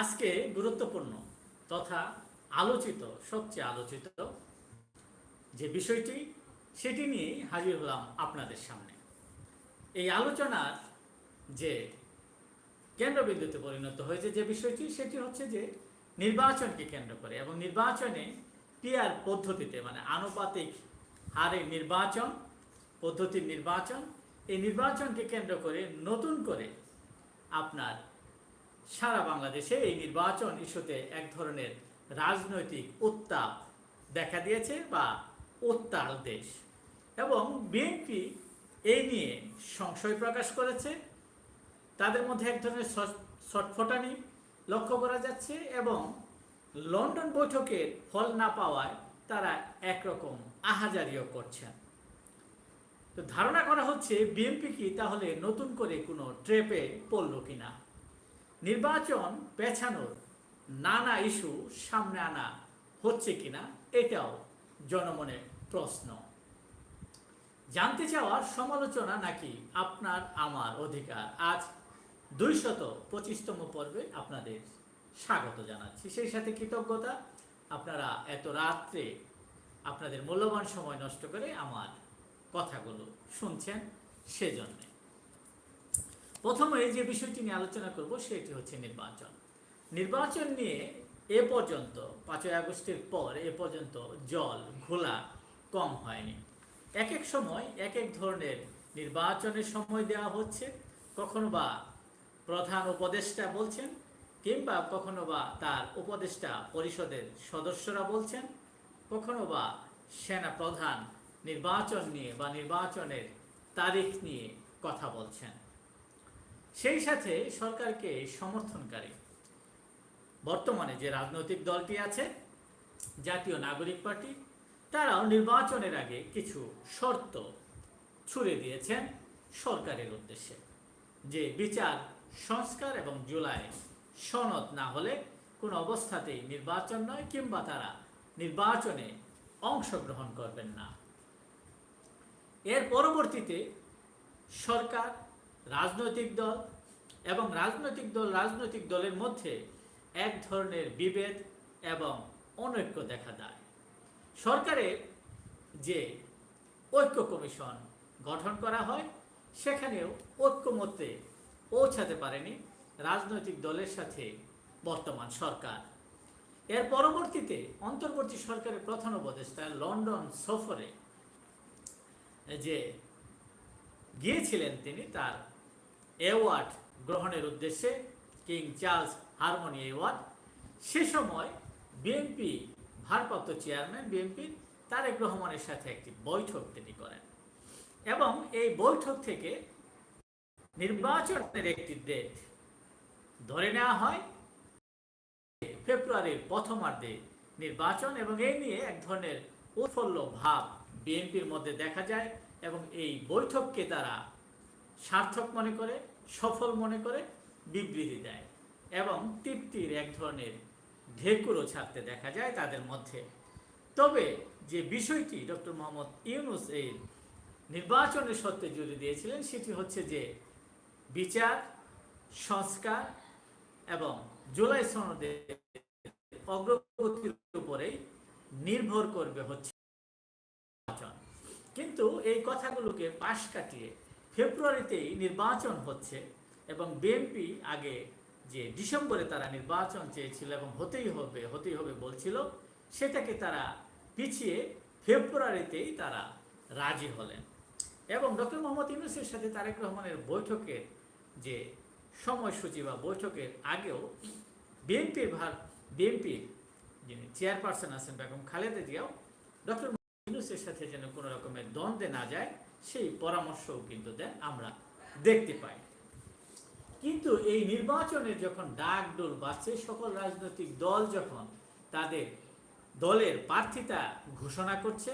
আজকে গুরুত্বপূর্ণ তথা আলোচিত, সবচেয়ে আলোচিত যে বিষয়টি, সেটি নিয়ে হাজির হলাম আপনাদের সামনে। এই আলোচনার যে কেন্দ্রবিন্দুতে পরিণত হয়েছে যে বিষয়টি, সেটি হচ্ছে যে নির্বাচনকে কেন্দ্র করে এবং নির্বাচনে পিয়ার পদ্ধতিতে মানে আনুপাতিক হারে নির্বাচন, পদ্ধতির নির্বাচন, এই নির্বাচনকে কেন্দ্র করে নতুন করে আপনার সারা বাংলাদেশে এই নির্বাচন ইস্যুতে এক ধরনের রাজনৈতিক উত্তাপ দেখা দিয়েছে বা উত্তাল দেশ। এবং বিএনপি এই নিয়ে সংশয় প্রকাশ করেছে। তাদের মধ্যে এক ধরনের ছট- ছটফটানি লক্ষ্য করা যাচ্ছে এবং লন্ডন বৈঠকের ফল না পাওয়ায় তারা একরকম আহাজারিও করছেন। তো ধারণা করা হচ্ছে বিএনপি কি তাহলে নতুন করে কোনো ট্রেপে পড়ল কিনা? নির্বাচন পেছানোর নানা ইস্যু সামনে আনা হচ্ছে কিনা এটাও জনমনের প্রশ্ন। জানতে চাওয়ার সমালোচনা নাকি আপনার আমার অধিকার? আজ দুইশত পঁচিশতম পর্বে আপনাদের স্বাগত জানাচ্ছি। সেই সাথে কৃতজ্ঞতা, আপনারা এত রাত্রে আপনাদের মূল্যবান সময় নষ্ট করে আমার কথাগুলো শুনছেন, সেজন্য। প্রথমে যে বিষয়টি নিয়ে আলোচনা করব, সেটি হচ্ছে নির্বাচন। নির্বাচন নিয়ে এ পর্যন্ত, পাঁচই আগস্টের পর এ পর্যন্ত জল ঘোলা কম হয়নি। এক এক সময় এক এক ধরনের নির্বাচনের সময় দেওয়া হচ্ছে, কখনো বা প্রধান উপদেষ্টা বলছেন, কিংবা কখনো বা তার উপদেষ্টা পরিষদের সদস্যরা বলছেন, কখনো বা সেনা প্রধান নির্বাচন নিয়ে বা নির্বাচনের তারিখ নিয়ে কথা বলছেন। সেই সাথে সরকারকে সমর্থনকারী। বর্তমানে যে রাজনৈতিক দলটি আছে, জাতীয় নাগরিক পার্টি, তারাও নির্বাচনের আগে কিছু শর্ত ছুড়ে দিয়েছেন সরকারের উদ্দেশ্যে। যে বিচার, সংস্কার এবং জুলাই সনদ না হলে কোনো অবস্থাতেই নির্বাচন নয়, কিংবা তারা নির্বাচনে অংশগ্রহণ করবেন না। এর পরবর্তীতে সরকার রাজনৈতিক দল এবং রাজনৈতিক দল, রাজনৈতিক দলের মধ্যে এক ধরনের বিভেদ এবং অনৈক্য দেখা দেয়। সরকারের যে ঐক্য কমিশন গঠন করা হয়, সেখানেও ঐক্যমত্যে পৌঁছাতে পারেনি রাজনৈতিক দলের সাথে বর্তমান সরকার। এর পরবর্তীতে অন্তর্বর্তী সরকারের প্রধান উপদেষ্টা লন্ডন সফরে যে গিয়েছিলেন তিনি, তার অ্যাওয়ার্ড গ্রহণের উদ্দেশ্যে কিং চার্লস হারমোনি অ্যাওয়ার্ড। সে সময় বিএনপি ভারপ্রাপ্ত চেয়ারম্যান বিএনপির তারেক রহমানের সাথে একটি বৈঠক তিনি করেন এবং এই বৈঠক থেকে নির্বাচনের একটি ডেট ধরে নেওয়া হয়। ফেব্রুয়ারির প্রথমার্ধে নির্বাচন এবং এই নিয়ে এক ধরনের উৎফুল্ল ভাব বিএনপির মধ্যে দেখা যায় এবং এই বৈঠককে তারা সার্থক মনে করে, সফল মনে করে, বিবৃতি দেয় এবং তৃপ্তির এক ধরনের ঢেকুরও ছাড়তে দেখা যায় তাদের মধ্যে। তবে যে বিষয়টি ডক্টর মোহাম্মদ ইউনুস এই নির্বাচনের সত্ত্বে জুড়ে দিয়েছিলেন, সেটি হচ্ছে যে বিচার, সংস্কার এবং জুলাই সনদের অগ্রগতির উপরেই নির্ভর করবে হচ্ছে কিন্তু এই কথাগুলোকে পাশ কাটিয়ে ফেব্রুয়ারিতেই নির্বাচন হচ্ছে এবং বিএনপি আগে যে ডিসেম্বরে তারা নির্বাচন চেয়েছিল এবং হতেই হবে হতেই হবে বলছিল, সেটাকে তারা পিছিয়ে ফেব্রুয়ারিতেই তারা রাজি হলেন। এবং ডক্টর মোহাম্মদ ইউনুসের সাথে তারেক রহমানের বৈঠকের যে সময়সূচি বা বৈঠকের আগেও বিএনপির ভার বিএনপির যিনি চেয়ারপারসন আছেন বেগম খালেদা জিয়াও ডক্টর ইউনুসের সাথে যেন কোনো রকমের দ্বন্দ্বে না যায় সেই পরামর্শও কিন্তু দেন, আমরা দেখতে পাই। কিন্তু এই নির্বাচনে যখন ডাক ডোল বাজছে, সকল রাজনৈতিক দল যখন তাদের দলের প্রার্থিতা ঘোষণা করছে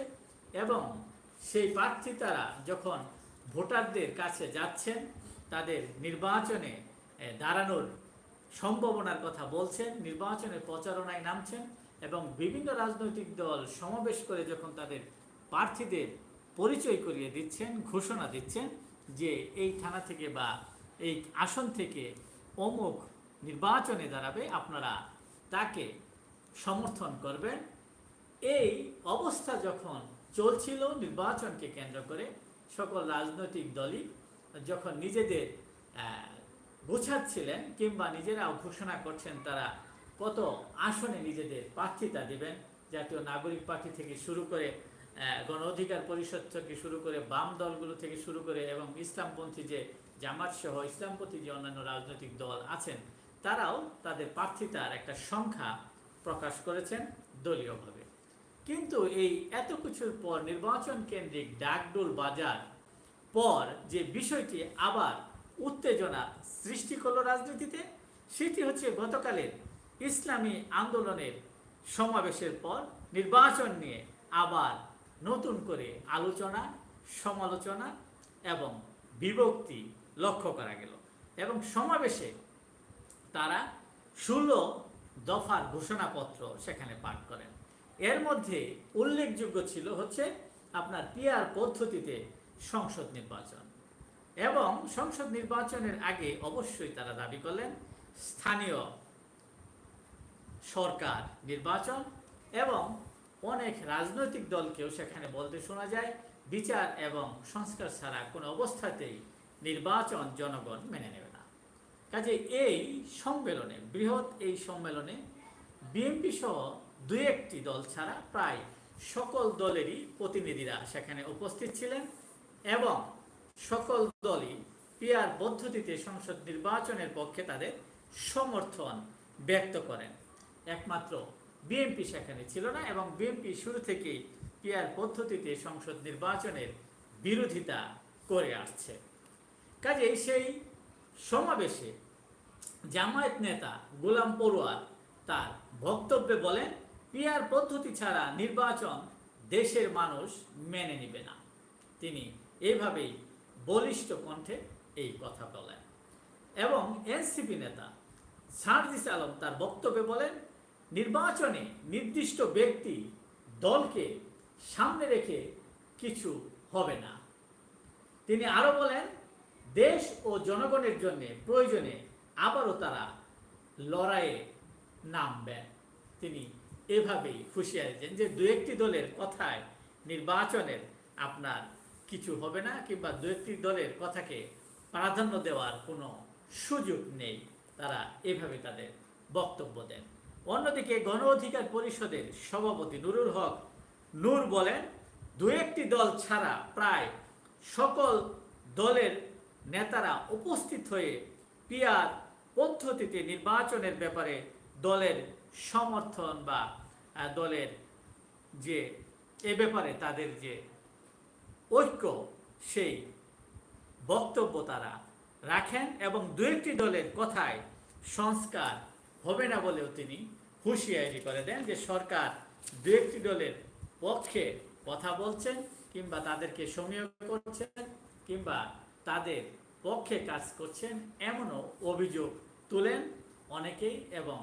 এবং সেই প্রার্থিতারা যখন ভোটারদের কাছে যাচ্ছেন, তাদের নির্বাচনে দাঁড়ানোর সম্ভাবনার কথা বলছেন, নির্বাচনে প্রচারণায় নামছেন এবং বিভিন্ন রাজনৈতিক দল সমাবেশ করে যখন তাদের প্রার্থীদের পরিচয় করিয়ে দিচ্ছেন, ঘোষণা দিচ্ছেন যে এই থানা থেকে বা এই আসন থেকে অমুক নির্বাচনে দাঁড়াবে, আপনারা তাকে সমর্থন করবেন। এই অবস্থা যখন চলছিল নির্বাচনকে কেন্দ্র করে, সকল রাজনৈতিক দলই যখন নিজেদের গোছাচ্ছিলেন কিংবা নিজেরাও ঘোষণা করছেন, তারা কত আসনে নিজেদের প্রার্থিতা দিবেন। জাতীয় নাগরিক পার্টি থেকে শুরু করে গণ অধিকার পরিষদ থেকে শুরু করে বাম দলগুলো থেকে শুরু করে এবং ইসলামপন্থী যে জামাত সহ ইসলামপন্থী যে অন্যান্য রাজনৈতিক দল আছেন, তারাও তাদের প্রার্থিতার একটা সংখ্যা প্রকাশ করেছেন দলীয়ভাবে। কিন্তু এই এত কিছুর পর নির্বাচন কেন্দ্রিক ডাকডোল বাজার পর যে বিষয়টি আবার উত্তেজনা সৃষ্টি করল রাজনীতিতে, সেটি হচ্ছে গতকালের ইসলামী আন্দোলনের সমাবেশের পর নির্বাচন নিয়ে আবার নতুন করে আলোচনা, সমালোচনা এবং বিভক্তি লক্ষ্য করা গেল এবং সমাবেশে তারা ষোলো দফার ঘোষণাপত্র সেখানে পাঠ করেন। এর মধ্যে উল্লেখযোগ্য ছিল হচ্ছে আপনার পিআর পদ্ধতিতে সংসদ নির্বাচন এবং সংসদ নির্বাচনের আগে অবশ্যই তারা দাবি করলেন স্থানীয় সরকার নির্বাচন এবং অনেক রাজনৈতিক দলকেও সেখানে বলতে শোনা যায়, বিচার এবং সংস্কার ছাড়া কোনো অবস্থাতেই নির্বাচন জনগণ মেনে নেবে না। কাজে এই সম্মেলনে, বৃহৎ এই সম্মেলনে বিএনপি সহ দু একটি দল ছাড়া প্রায় সকল দলেরই প্রতিনিধিরা সেখানে উপস্থিত ছিলেন এবং সকল দলই পিয়ার পদ্ধতিতে সংসদ নির্বাচনের পক্ষে তাদের সমর্থন ব্যক্ত করেন। একমাত্র বিএনপি সেখানে ছিল না এবং বিএনপি শুরু থেকেই পিয়ার পদ্ধতিতে সংসদ নির্বাচনের বিরোধিতা করে আসছে। কাজেই সেই সমাবেশে জামায়াত নেতা গোলাম পড়ুয়ার তার বক্তব্যে বলেন পিয়ার পদ্ধতি ছাড়া নির্বাচন দেশের মানুষ মেনে নিবে না। তিনি এইভাবেই বলিষ্ঠ কণ্ঠে এই কথা বলেন। এবং এনসিপি নেতা সারজিস আলম তার বক্তব্যে বলেন নির্বাচনে নির্দিষ্ট ব্যক্তি দলকে সামনে রেখে কিছু হবে না। তিনি আরও বলেন, দেশ ও জনগণের জন্য প্রয়োজনে আবারও তারা লড়াইয়ে নামবেন। তিনি এভাবেই হুঁশিয়ারি দেন যে দু একটি দলের কথায় নির্বাচনের আপনার কিছু হবে না কিংবা দু একটি দলের কথাকে প্রাধান্য দেওয়ার কোনো সুযোগ নেই। তারা এভাবে তাদের বক্তব্য দেন। অন্যদিকে গণ অধিকার পরিষদের সভাপতি নুরুল হক, নূর বলেন দু একটি দল ছাড়া প্রায় সকল দলের নেতারা উপস্থিত হয়ে পিয়ার পদ্ধতিতে নির্বাচনের ব্যাপারে দলের সমর্থন বা দলের যে, এ ব্যাপারে তাদের যে ঐক্য, সেই বক্তব্য তারা রাখেন এবং দু একটি দলের কথায় সংস্কার হবে না বলেও তিনি হুঁশিয়ারি করে দেন যে সরকার দু একটি দলের পক্ষে কথা বলছেন কিংবা তাদেরকে সমীহ করছেন কিংবা তাদের পক্ষে কাজ করছেন এমনও অভিযোগ তুলেন অনেকেই এবং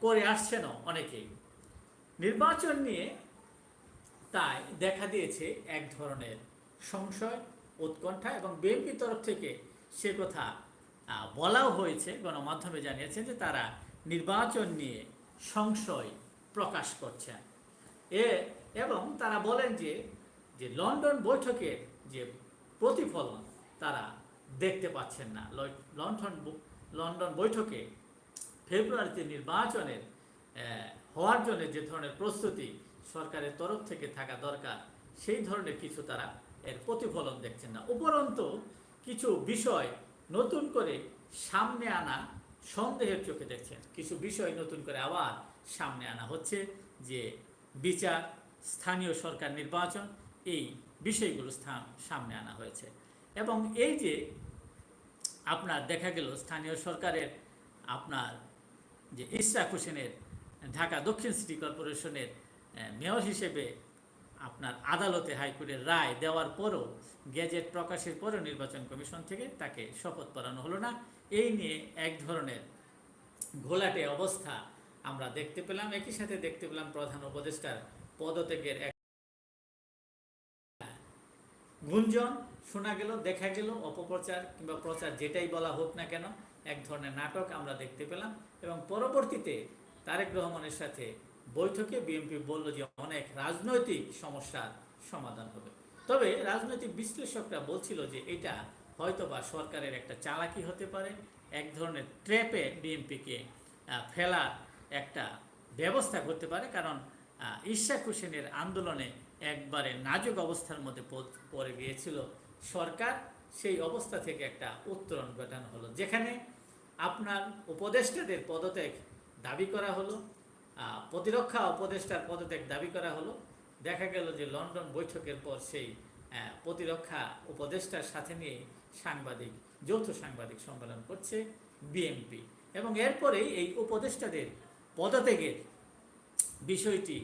করে আসছেনও অনেকেই। নির্বাচন নিয়ে তাই দেখা দিয়েছে এক ধরনের সংশয়, উৎকণ্ঠা এবং বিএনপি তরফ থেকে সে কথা বলাও হয়েছে। গণমাধ্যমে জানিয়েছেন যে তারা নির্বাচন নিয়ে সংশয় প্রকাশ করছেন। এ এবং তারা বলেন যে যে লন্ডন বৈঠকের যে প্রতিফলন তারা দেখতে পাচ্ছেন না। লন্ডন লন্ডন বৈঠকে ফেব্রুয়ারিতে নির্বাচনের হওয়ার জন্য যে ধরনের প্রস্তুতি সরকারের তরফ থেকে থাকা দরকার, সেই ধরনের কিছু তারা এর প্রতিফলন দেখছেন না। উপরন্তু কিছু বিষয় নতুন করে সামনে আনা সন্দেহের চোখে দেখছেন। কিছু বিষয় নতুন করে আবার সামনে আনা হচ্ছে যে বিচার, স্থানীয় সরকার নির্বাচন, এই বিষয়গুলো স্থান, সামনে আনা হয়েছে। এবং এই যে আপনার দেখা গেল স্থানীয় সরকারের আপনার যে ইশরাক হোসেনের, ঢাকা দক্ষিণ সিটি কর্পোরেশনের মেয়র হিসেবে আপনার আদালতে হাইকোর্টের রায় দেওয়ার পরও গেজেট প্রকাশের পরও নির্বাচন কমিশন থেকে তাকে শপথ পড়ানো হলো না। এই নিয়ে এক ধরনের ঘোলাটে অবস্থা আমরা দেখতে পেলাম। একই সাথে দেখতে পেলাম প্রধান উপদেষ্টার পদত্যাগের এক গুঞ্জন। শোনা গেল, দেখা গেল, অপপ্রচার কিংবা প্রচার যেটাই বলা হোক না কেন, এক ধরনের নাটক আমরা দেখতে পেলাম এবং পরবর্তীতে তারেক রহমানের সাথে বৈঠকে বিএনপি বলল যে অনেক রাজনৈতিক সমস্যার সমাধান হবে। তবে রাজনৈতিক বিশ্লেষকরা বলছিল যে এটা হয়তোবা সরকারের একটা চালাকি হতে পারে, এক ধরনের ট্র্যাপে বিএনপিকে ফেলার একটা ব্যবস্থা করতে পারে, কারণ ইশাক হোসেনের আন্দোলনে একবারে নাজুক অবস্থার মধ্যে পড়ে গিয়েছিল সরকার, সেই অবস্থা থেকে একটা উত্তরণ ঘটানো হলো। যেখানে আপনার উপদেষ্টাদের পদত্যাগ দাবি করা হলো প্রতিরক্ষা উপদেষ্টার পদত্যাগ দাবি করা হলো। দেখা গেল যে লন্ডন বৈঠকের পর সেই প্রতিরক্ষা উপদেষ্টার সাথে নিয়ে সাংবাদিক, যৌথ সাংবাদিক সম্মেলন করছে বিএনপি। এবং এরপরেই এই উপদেষ্টাদের পদত্যাগের বিষয়টি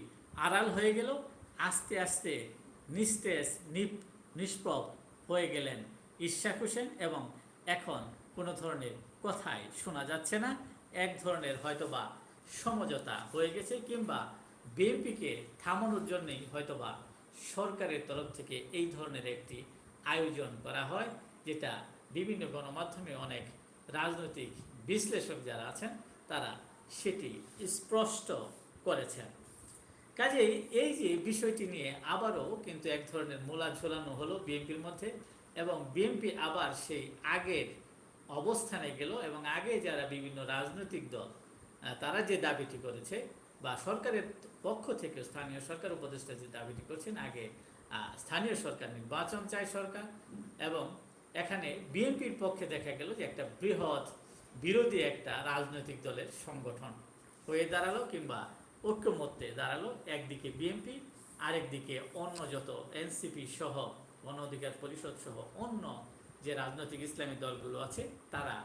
আড়াল হয়ে গেল, আস্তে আস্তে নিস্তেজ, নিপ, নিষ্প্রভ হয়ে গেলেন ইশাক হোসেন এবং এখন কোনো ধরনের কথাই শোনা যাচ্ছে না। এক ধরনের হয়তোবা সমঝোতা হয়ে গেছে কিংবা বিএনপিকে থামানোর জন্যই হয়তোবা সরকারের তরফ থেকে এই ধরনের একটি আয়োজন করা হয়। যেটা বিভিন্ন গণমাধ্যমে অনেক রাজনৈতিক বিশ্লেষক যারা আছেন, তারা সেটি স্পষ্ট করেছেন। কাজেই এই যে বিষয়টি নিয়ে আবারও কিন্তু এক ধরনের মূলা ঝোলানো হলো বিএনপির মধ্যে এবং বিএনপি আবার সেই আগের অবস্থানে গেল এবং আগে যারা বিভিন্ন রাজনৈতিক দল তারা যে দাবিটি করেছে বা সরকারের পক্ষ থেকে স্থানীয় সরকার উপদেষ্টা যে দাবিটি করছেন, আগে স্থানীয় সরকার নির্বাচন চায় সরকার এবং এখানে বিএনপির পক্ষে দেখা গেল যে একটা বৃহৎ বিরোধী একটা রাজনৈতিক দলের সংগঠন হয়ে দাঁড়াল কিংবা ঐক্যমত্যে দাঁড়াল। একদিকে বিএনপি, আরেকদিকে অন্য যত এনসিপি সহ, গণ অধিকার পরিষদ সহ অন্য যে রাজনৈতিক ইসলামী দলগুলো আছে, তারা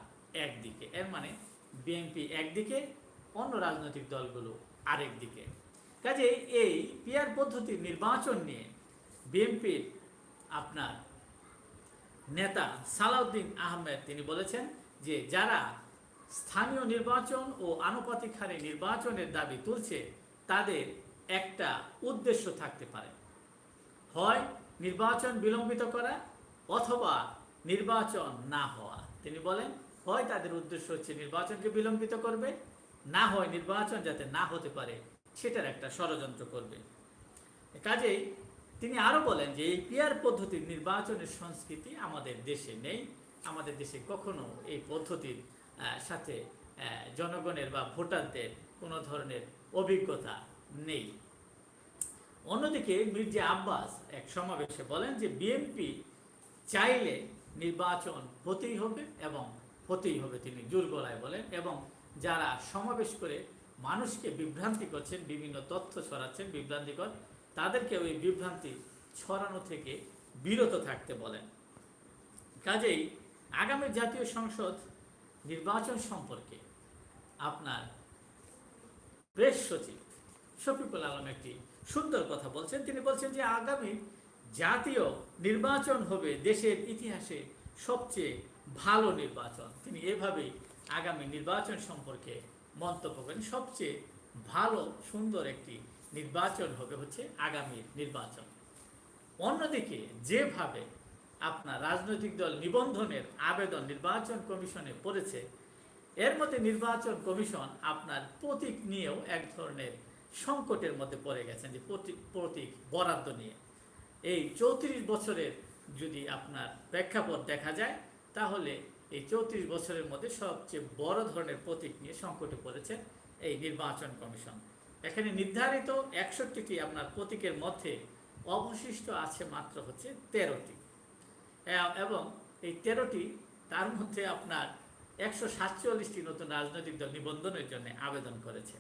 একদিকে। এর মানে বিএনপি একদিকে, অন্য রাজনৈতিক দলগুলো আরেক দিকে কাজে এই পিয়ার পদ্ধতির নির্বাচন নিয়ে বিএনপির আপনার নেতা সালাউদ্দিন আহমেদ, তিনি বলেছেন যে যারা স্থানীয় নির্বাচন ও আনুপাতিক হারে নির্বাচনের দাবি তুলছে, তাদের একটা উদ্দেশ্য থাকতে পারে। হয় নির্বাচন বিলম্বিত করা অথবা নির্বাচন না হওয়া। তিনি বলেন, হয় তাদের উদ্দেশ্য হচ্ছে নির্বাচনকে বিলম্বিত করবে, না হয় নির্বাচন যাতে না হতে পারে, সেটার একটা ষড়যন্ত্র করবে। কাজেই তিনি আরও বলেন যে এই পিয়ার পদ্ধতির নির্বাচনের সংস্কৃতি আমাদের দেশে নেই। আমাদের দেশে কখনো এই পদ্ধতির সাথে জনগণের বা ভোটারদের কোনো ধরনের অভিজ্ঞতা নেই। অন্যদিকে মির্জা আব্বাস এক সমাবেশে বলেন যে বিএনপি চাইলে নির্বাচন হতেই হবে এবং হতেই হবে তিনি জোর গলায় বলেন এবং যারা সমাবেশ করে মানুষকে বিভ্রান্তি করছেন, বিভিন্ন তথ্য ছড়াচ্ছেন, বিভ্রান্তিকর তাদেরকে ওই বিভ্রান্তি ছড়ানো থেকে বিরত থাকতে বলেন। কাজেই আগামী জাতীয় সংসদ নির্বাচন সম্পর্কে আপনার প্রেস সচিব শফিকুল আলম একটি সুন্দর কথা বলছেন। তিনি বলছেন যে আগামী জাতীয় নির্বাচন হবে দেশের ইতিহাসে সবচেয়ে ভালো নির্বাচন। তিনি এভাবেই আগামী নির্বাচন সম্পর্কে মন্তব্য করেন। সবচেয়ে ভালো, সুন্দর একটি নির্বাচন হবে, হচ্ছে আগামী নির্বাচন। অন্যদিকে, যেভাবে আপনার রাজনৈতিক দল নিবন্ধনের আবেদন নির্বাচন কমিশনে পড়েছে, এর মধ্যে নির্বাচন কমিশন আপনার প্রতীক নিয়েও এক ধরনের সংকটের মধ্যে পড়ে গেছেন, যে প্রতীক প্রতীক বরাদ্দ নিয়ে। এই চৌত্রিশ বছরের যদি আপনার প্রেক্ষাপট দেখা যায়, তাহলে এই চৌত্রিশ বছরের মধ্যে সবচেয়ে বড় ধরনের প্রতীক নিয়ে সংকটে পড়েছে এই নির্বাচন কমিশন। এখানে নির্ধারিত একষট্টিটি আপনার প্রতীকের মধ্যে অবশিষ্ট আছে মাত্র হচ্ছে তেরোটি এবং এই তেরোটি তার মধ্যে আপনার একশো সাতচল্লিশটি নতুন রাজনৈতিক দল নিবন্ধনের জন্য আবেদন করেছে।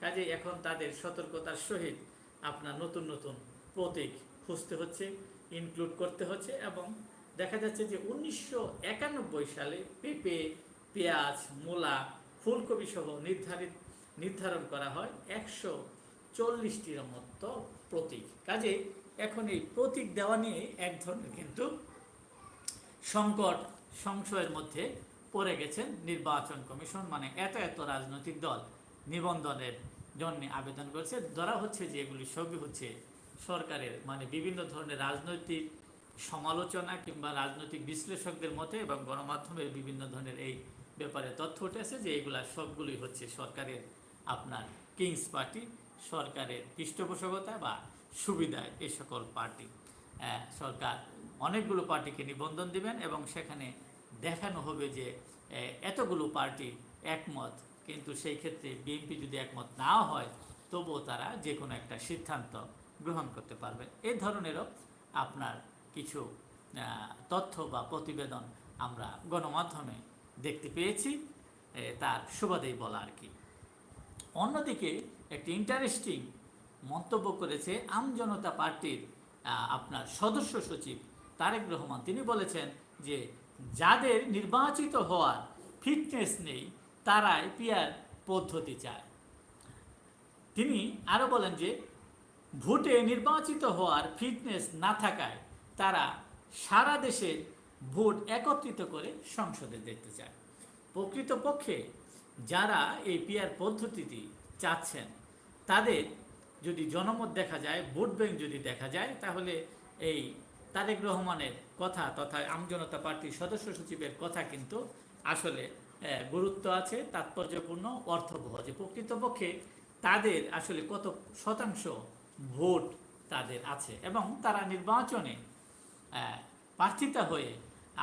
কাজে এখন তাদের সতর্কতার সহিত আপনার নতুন নতুন প্রতীক খুঁজতে হচ্ছে ইনক্লুড করতে হচ্ছে এবং দেখা যাচ্ছে যে উনিশশো একানব্বই সালে পেঁপে, পেঁয়াজ, মূলা ফুলকপি সহ নির্ধারিত নির্ধারণ করা হয় একশো চল্লিশটির মতো প্রতীক। কাজে এখন এই প্রতীক দেওয়া নিয়ে এক ধরনের কিন্তু সংকট, সংশয়ের মধ্যে পড়ে গেছেন নির্বাচন কমিশন মানে এত এত রাজনৈতিক দল নিবন্ধনের জন্য আবেদন করেছে। ধরা হচ্ছে যে এগুলি সবই হচ্ছে সরকারের মানে বিভিন্ন ধরনের রাজনৈতিক সমালোচনা কিংবা রাজনৈতিক বিশ্লেষকদের মতে এবং গণমাধ্যমের বিভিন্ন ধরনের এই ব্যাপারে তথ্য উঠেছে যে এগুলা সবগুলি হচ্ছে সরকারের আপনার কিংস পার্টি, সরকারের পৃষ্ঠপোষকতা বা সুবিধায় এই সকল পার্টি। সরকার অনেকগুলো পার্টিকে নিবন্ধন দিবেন এবং সেখানে দেখানো হবে যে এতগুলো পার্টি একমত। কিন্তু সেই ক্ষেত্রে বিএনপি যদি একমত না হয়, তবুও তারা যে কোনো একটা সিদ্ধান্ত গ্রহণ করতে পারবে। এ ধরনেরও আপনার কিছু তথ্য বা প্রতিবেদন আমরা গণমাধ্যমে দেখতে পেয়েছি। তার সুবাদেই বলা আর কি। অন্যদিকে একটি ইন্টারেস্টিং মন্তব্য করেছে আমজনতা পার্টির আপনার সদস্য সচিব তারেক রহমান। তিনি বলেছেন যে যাদের নির্বাচিত হওয়ার ফিটনেস নেই, তারাই পিয়ার পদ্ধতি চায়। তিনি আরও বলেন যে ভোটে নির্বাচিত হওয়ার ফিটনেস না থাকায় তারা সারা দেশের ভোট একত্রিত করে সংসদে দেখতে চায়। প্রকৃতপক্ষে যারা এই পিয়ার পদ্ধতিটি চাচ্ছেন, তাদের যদি জনমত দেখা যায়, ভোট ব্যাংক যদি দেখা যায়, তাহলে এই তারেক রহমানের কথা তথা আমজনতা পার্টির সদস্য সচিবের কথা কিন্তু আসলে গুরুত্ব আছে, তাৎপর্যপূর্ণ, অর্থবহ। যে প্রকৃতপক্ষে তাদের আসলে কত শতাংশ ভোট তাদের আছে এবং তারা নির্বাচনে প্রার্থিতা হয়ে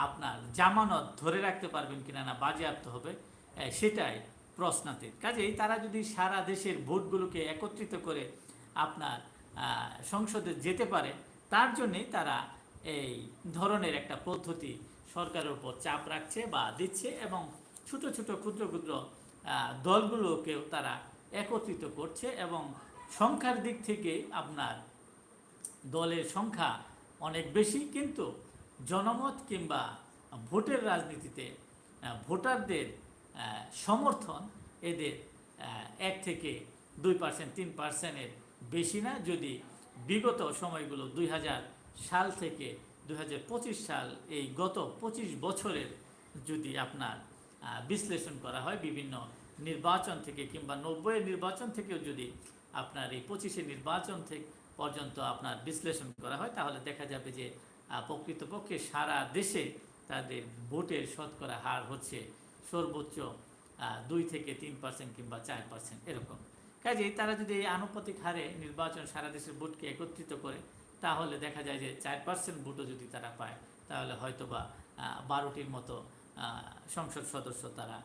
আপনার জামানত ধরে রাখতে পারবেন কিনা না বাজেয়াপ্ত হবে সেটাই প্রশ্নাতীত কাজেই তারা যদি সারা দেশের ভোটগুলোকে একত্রিত করে আপনার সংসদে যেতে পারে, তার জন্যেই তারা এই ধরনের একটা পদ্ধতি সরকারের উপর চাপ রাখছে বা দিচ্ছে এবং ছোট ছোট, ক্ষুদ্র ক্ষুদ্র দলগুলোকেও তারা একত্রিত করছে এবং সংখ্যার দিক থেকে আপনার দলের সংখ্যা অনেক বেশি, কিন্তু জনমত কিংবা ভোটের রাজনীতিতে ভোটারদের সমর্থন এদের এক থেকে দুই পার্সেন্ট, তিন পার্সেন্টের বেশি না। যদি বিগত সময়গুলো দুই হাজার সাল থেকে দুই হাজার পঁচিশ সাল, এই গত পঁচিশ বছরের যদি আপনার বিশ্লেষণ করা হয়, বিভিন্ন নির্বাচন থেকে কিংবা নব্বইয়ের নির্বাচন থেকেও যদি আপনার এই পঁচিশে নির্বাচন থেকে পর্যন্ত আপনার বিশ্লেষণ করা হয়, তাহলে দেখা যাবে যে প্রকৃতপক্ষে সারা দেশে তাদের ভোটের শতকরা হার হচ্ছে সর্বোচ্চ দুই থেকে তিন পার্সেন্ট কিংবা চার পার্সেন্ট এরকম। কাজেই তারা যদি এই আনুপাতিক হারে নির্বাচন সারা দেশের ভোটকে একত্রিত করে, তাহলে দেখা যায় যে চার পার্সেন্ট ভোটও যদি তারা পায়, তাহলে হয়তোবা বারোটির মতো সংসদ সদস্য তারা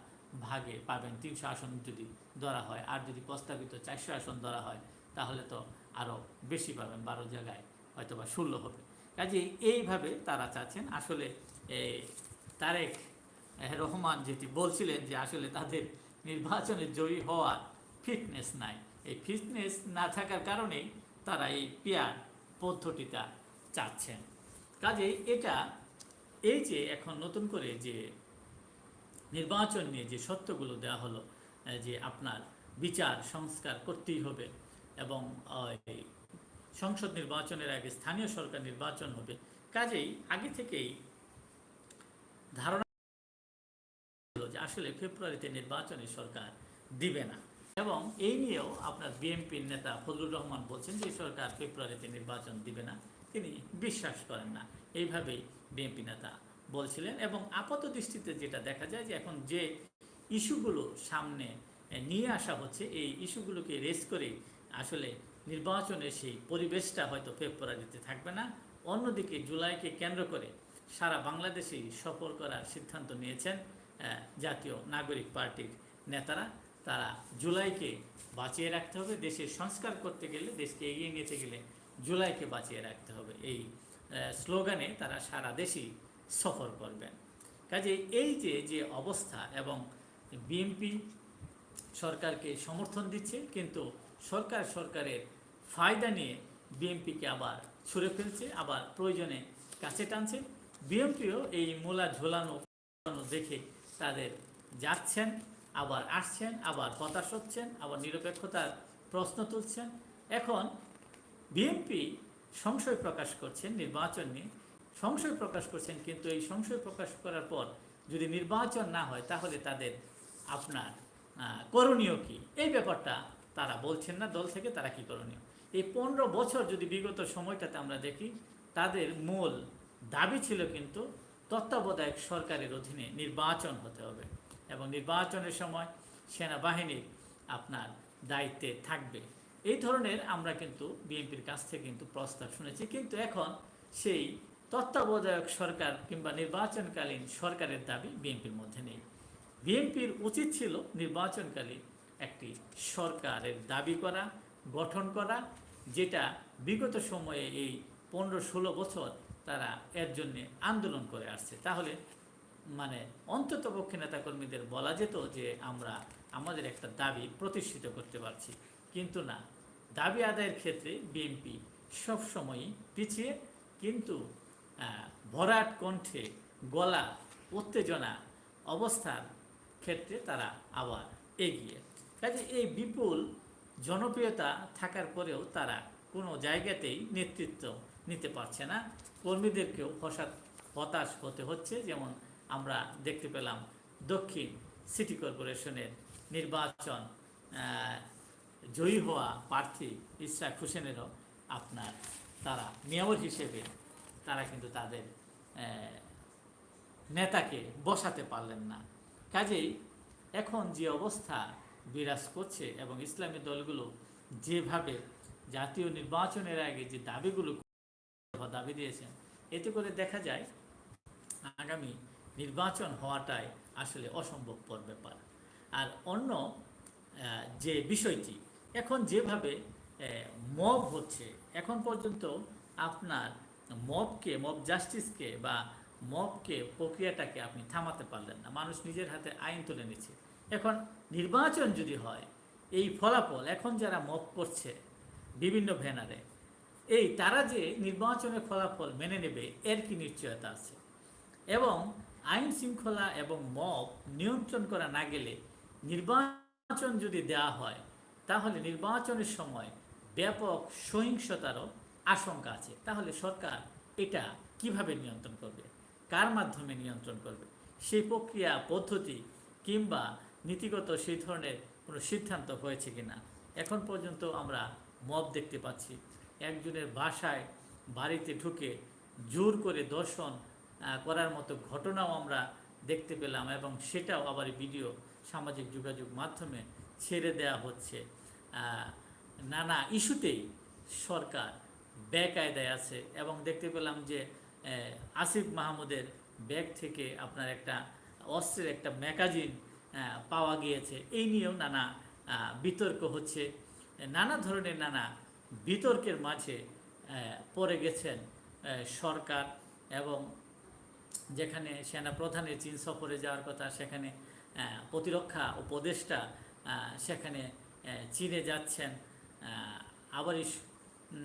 ভাগে পাবেন। তিনশো আসন যদি ধরা হয়, আর যদি প্রস্তাবিত চারশো আসন ধরা হয়, তাহলে তো আরও বেশি পাবেন, বারো জায়গায় হয়তোবা ষোলো হবে। কাজে এইভাবে তারা চাচ্ছেন। আসলে তারেক রহমান যেটি বলছিলেন যে আসলে তাদের নির্বাচনে জয়ী হওয়ার ফিটনেস নাই। এই ফিটনেস না থাকার কারণেই তারা এই পেয়ার পদ্ধতিটা চাচ্ছেন। কাজেই এটা, এই যে এখন নতুন করে যে নির্বাচন নিয়ে যে সত্যগুলো দেওয়া হলো যে আপনার বিচার সংস্কার করতেই হবে এবং সংসদ নির্বাচনের আগে স্থানীয় সরকার নির্বাচন হবে। কাজেই আগে থেকেই ধারণা আসলে ফেব্রুয়ারিতে নির্বাচনে সরকার দিবে না। এবং এই নিয়েও আপনার বিএনপির নেতা ফজলুর রহমান বলছেন যে সরকার ফেব্রুয়ারিতে নির্বাচন দিবে না। তিনি বিশ্বাস করেন না। এইভাবেই বিএনপি নেতা বলছিলেন এবং আপাত দৃষ্টিতে যেটা দেখা যায় যে, এখন যে ইস্যুগুলো সামনে নিয়ে আসা হচ্ছে, এই ইস্যুগুলোকে রেস করে আসলে নির্বাচনের সেই পরিবেশটা হয়তো ফেব্রুয়ারিতে থাকবে না। অন্যদিকে জুলাইকে কেন্দ্র করে সারা বাংলাদেশেই সফর করার সিদ্ধান্ত নিয়েছেন জাতীয় নাগরিক পার্টির নেতারা, তারা জুলাইকে বাঁচিয়ে রাখতে হবে। দেশের সংস্কার করতে গেলে, দেশকে এগিয়ে নিতে গেলে জুলাইকে বাঁচিয়ে রাখতে হবে। এই স্লোগানে তারা সারা দেশেই সফর করবেন। কাজে এই যে যে অবস্থা এবং বিএনপি সরকারকে সমর্থন দিচ্ছে, কিন্তু সরকার সরকারের ফায়দা নিয়ে বিএনপিকে আবার ছুঁড়ে ফেলছে, আবার প্রয়োজনে কাছে টানছে। বিএনপিও এই মূলা ঝোলানো দেখে তাদের যাচ্ছেন, আবার আসছেন, আবার হতাশ হচ্ছেন আবার নিরপেক্ষতার প্রশ্ন তুলছেন। এখন বিএনপি সংশয় প্রকাশ করছেন নির্বাচন নিয়ে। সংশয় প্রকাশ করছেন, কিন্তু এই সংশয় প্রকাশ করার পর যদি নির্বাচন না হয়, তাহলে তাদের আপনার করণীয় কি? এই ব্যাপারটা তারা বলছেন না, দল থেকে তারা কি করণীয়? এই পনেরো বছর যদি বিগত সময়টাতে আমরা দেখি, তাদের মূল দাবি ছিল কিন্তু তত্ত্বাবধায়ক সরকারের অধীনে নির্বাচন হতে হবে এবং নির্বাচনের সময় সেনাবাহিনীর আপনার দায়িত্বে থাকবে। এই ধরনের আমরা কিন্তু বিএনপির কাছ থেকে কিন্তু প্রস্তাব শুনেছি। কিন্তু এখন সেই তত্ত্বাবধায়ক সরকার কিংবা নির্বাচনকালীন সরকারের দাবি বিএনপির মধ্যে নেই। বিএনপির উচিত ছিল নির্বাচনকালীন একটি সরকারের দাবি করা, গঠন করা, যেটা বিগত সময়ে এই পনেরো ষোলো বছর তারা এর জন্য আন্দোলন করে আসছে। তাহলে মানে অন্তত পক্ষে নেতাকর্মীদের বলা যেত যে আমরা আমাদের একটা দাবি প্রতিষ্ঠিত করতে পারছি। কিন্তু না, দাবি আদায়ের ক্ষেত্রে বিএনপি সবসময়ই পিছিয়ে কিন্তু ভরাট কণ্ঠে গলা উত্তেজনা অবস্থার ক্ষেত্রে তারা আবার এগিয়ে। কাজে এই বিপুল জনপ্রিয়তা থাকার পরেও তারা কোনো জায়গাতেই নেতৃত্ব নিতে পারছে না। কর্মীদেরকেও হসাত হতাশ হতে হচ্ছে। যেমন আমরা দেখতে পেলাম দক্ষিণ সিটি কর্পোরেশনের নির্বাচন জয়ী হওয়া প্রার্থী ইসরাক হোসেনেরও আপনার তারা মেয়র হিসেবে তারা কিন্তু তাদের নেতাকে বসাতে পারলেন না। কাজেই এখন যে অবস্থা বিরাজ করছে এবং ইসলামী দলগুলো যেভাবে জাতীয় নির্বাচনের আগে যে দাবিগুলো দাবি দিয়েছেন। এতে করে দেখা যায়, আগামী নির্বাচন হওয়াটাই আসলে অসম্ভবপর ব্যাপার। আর অন্য যে বিষয়টি, এখন যেভাবে মব হচ্ছে, এখন পর্যন্ত আপনার মবকে, মব জাস্টিসকে বা মবকে প্রক্রিয়াটাকে আপনি থামাতে পারলেন না। মানুষ নিজের হাতে আইন তুলে নিচ্ছে। এখন নির্বাচন যদি হয়, এই ফলাফল, এখন যারা মব করছে, বিভিন্ন ভ্যানারে এই তারা যে নির্বাচনের ফলাফল মেনে নেবে, এর কি নিশ্চয়তা আছে? এবং আইন শৃঙ্খলা এবং মব নিয়ন্ত্রণ করা না গেলে নির্বাচন যদি দেওয়া হয়, তাহলে নির্বাচনের সময় ব্যাপক সহিংসতারও আশঙ্কা আছে। তাহলে সরকার এটা কীভাবে নিয়ন্ত্রণ করবে? কার মাধ্যমে নিয়ন্ত্রণ করবে? সেই প্রক্রিয়া, পদ্ধতি কিংবা নীতিগত সেই ধরনের কোনো সিদ্ধান্ত হয়েছে কিনা? এখন পর্যন্ত আমরা মব দেখতে পাচ্ছি। একজনের বাসায় বাড়িতে ঢুকে জোর করে দর্শন করার মতো ঘটনাও আমরা দেখতে পেলাম এবং সেটাও আবার ভিডিও সামাজিক যোগাযোগ মাধ্যমে ছেড়ে দেওয়া হচ্ছে। নানা ইস্যুতেই সরকার বেকায়দায় আছে এবং দেখতে পেলাম যে আসিফ মাহমুদের ব্যাগ থেকে আপনার একটা অস্ত্রের একটা ম্যাগাজিন পাওয়া গিয়েছে। এই নিয়েও নানা বিতর্ক হচ্ছে। নানা ধরনের নানা বিতর্কের মাঝে পড়ে গেছেন সরকার এবং যেখানে সেনা প্রধানের চীন সফরে যাওয়ার কথা, সেখানে প্রতিরক্ষা উপদেষ্টা সেখানে চীনে যাচ্ছেন আবার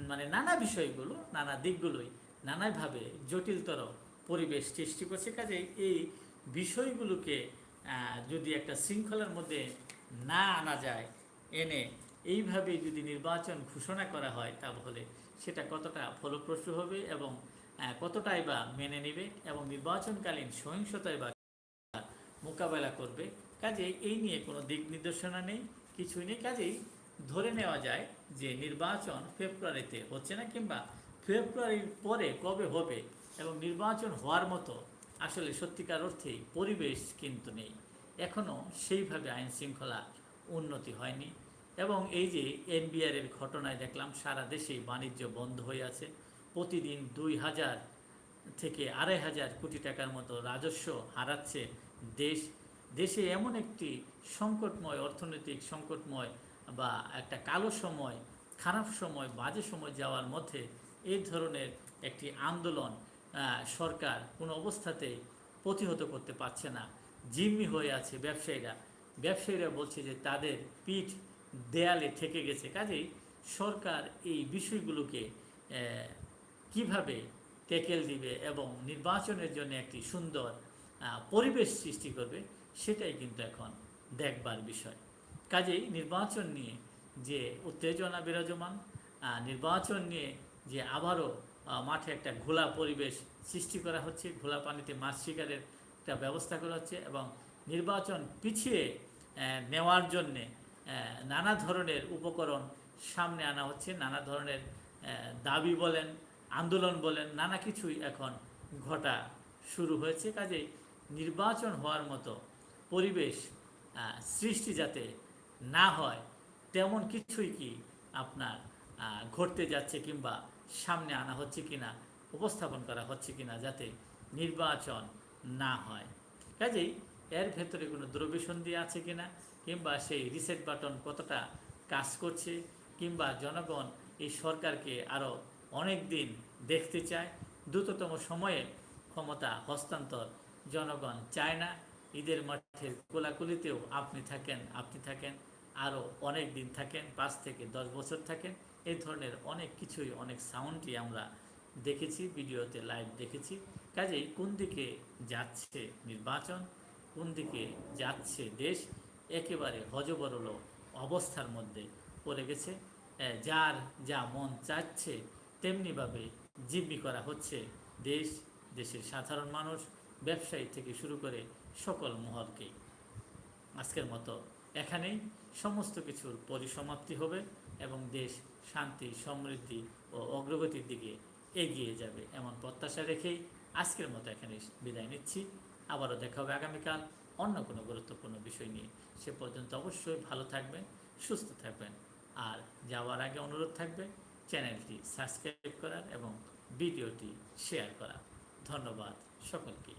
মানে নানা বিষয়গুলো, নানা দিকগুলোই নানাভাবে জটিলতর পরিবেশ সৃষ্টি করছে। কাজে এই বিষয়গুলোকে যদি একটা শৃঙ্খলার মধ্যে না আনা যায়, এনে এইভাবে যদি নির্বাচন ঘোষণা করা হয় তাহলে সেটা কতটা ফলপ্রসূ হবে এবং কতটাই বা মেনে নেবে এবং নির্বাচনকালীন সহিংসতায় বা মোকাবেলা করবে কাজে এই নিয়ে কোনো দিক নির্দেশনা নেই, কিছুই নেই। কাজেই ধরে নেওয়া যায় যে নির্বাচন ফেব্রুয়ারিতে হচ্ছে না কিংবা ফেব্রুয়ারির পরে কবে হবে এবং নির্বাচন হওয়ার মতো আসলে সত্যিকার অর্থেই পরিবেশ কিন্তু নেই। এখনও সেইভাবে আইন শৃঙ্খলা উন্নতি হয়নি। এবং এই যে এনবিআর এর ঘটনায় দেখলাম সারা দেশেই বাণিজ্য বন্ধ হয়ে আছে। প্রতিদিন দুই হাজার থেকে আড়াই হাজার কোটি টাকার মতো রাজস্ব হারাচ্ছে দেশ। দেশে এমন একটি সংকটময়, অর্থনৈতিক সংকটময় বা একটা কালো সময়, খারাপ সময়, বাজে সময় যাওয়ার মধ্যে এই ধরনের একটি আন্দোলন সরকার কোনো অবস্থাতেই প্রতিহত করতে পারছে না। জিম্মি হয়ে আছে ব্যবসায়ীরা। ব্যবসায়ীরা বলছে যে তাদের পিঠ দেয়ালে থেকে গেছে। কাজেই সরকার এই বিষয়গুলোকে কীভাবে ট্যাকেল দিবে এবং নির্বাচনের জন্য একটি সুন্দর পরিবেশ সৃষ্টি করবে, সেটাই কিন্তু এখন দেখবার বিষয়। কাজেই নির্বাচন নিয়ে যে উত্তেজনা বিরাজমান নির্বাচন নিয়ে যে আবারও মাঠে একটা ঘোলা পরিবেশ সৃষ্টি করা হচ্ছে, ঘোলা পানিতে মাছ শিকারের একটা ব্যবস্থা করা হচ্ছে এবং নির্বাচন পিছিয়ে নেওয়ার জন্যে নানা ধরনের উপকরণ সামনে আনা হচ্ছে, নানা ধরনের দাবি বলেন, আন্দোলন বলেন, নানা কিছুই এখন ঘটা শুরু হয়েছে। কাজেই নির্বাচন হওয়ার মতো পরিবেশ সৃষ্টি যাতে না হয়, তেমন কিছুই কি আপনার ঘটতে যাচ্ছে কিংবা সামনে আনা হচ্ছে কি না উপস্থাপন করা হচ্ছে কি না যাতে নির্বাচন না হয়। কাজেই এর ভেতরে কোনো দ্রব্যসন্ধি আছে কিনা? কিংবা সেই রিসেট বাটন কতটা কাজ করছে? কিংবা জনগণ এই সরকারকে আরও অনেক দিন দেখতে চায়? দ্রুততম সময়ে ক্ষমতা হস্তান্তর জনগণ চায় না। ঈদের মাঠের কোলাকুলিতেও আপনি থাকেন আপনি থাকেন আরও অনেক দিন থাকেন, পাঁচ থেকে দশ বছর থাকেন। এই ধরনের অনেক কিছুই, অনেক সাউন্ডই আমরা দেখেছি, ভিডিওতে লাইভ দেখেছি। কাজেই কোন দিকে যাচ্ছে নির্বাচন? কোন দিকে যাচ্ছে দেশ, একেবারে হজবরল অবস্থার মধ্যে পড়ে গেছে। যার যা মন চাচ্ছে তেমনিভাবে জিম্মি করা হচ্ছে দেশ, দেশের সাধারণ মানুষ, ব্যবসায়ী থেকে শুরু করে সকল মহলকেই আজকের মতো এখানেই। সমস্ত কিছুর পরিসমাপ্তি হবে এবং দেশ শান্তি, সমৃদ্ধি ও অগ্রগতির দিকে এগিয়ে যাবে এমন প্রত্যাশা রেখেই আজকের মতো এখানে বিদায় নিচ্ছি। আবারও দেখা হবে আগামীকাল অন্য কোনো গুরুত্বপূর্ণ বিষয় নিয়ে। সে পর্যন্ত অবশ্যই ভালো থাকবেন, সুস্থ থাকবেন। আর যাওয়ার আগে অনুরোধ থাকবে, চ্যানেলটি সাবস্ক্রাইব করার এবং ভিডিওটি শেয়ার করা ধন্যবাদ সকলকেই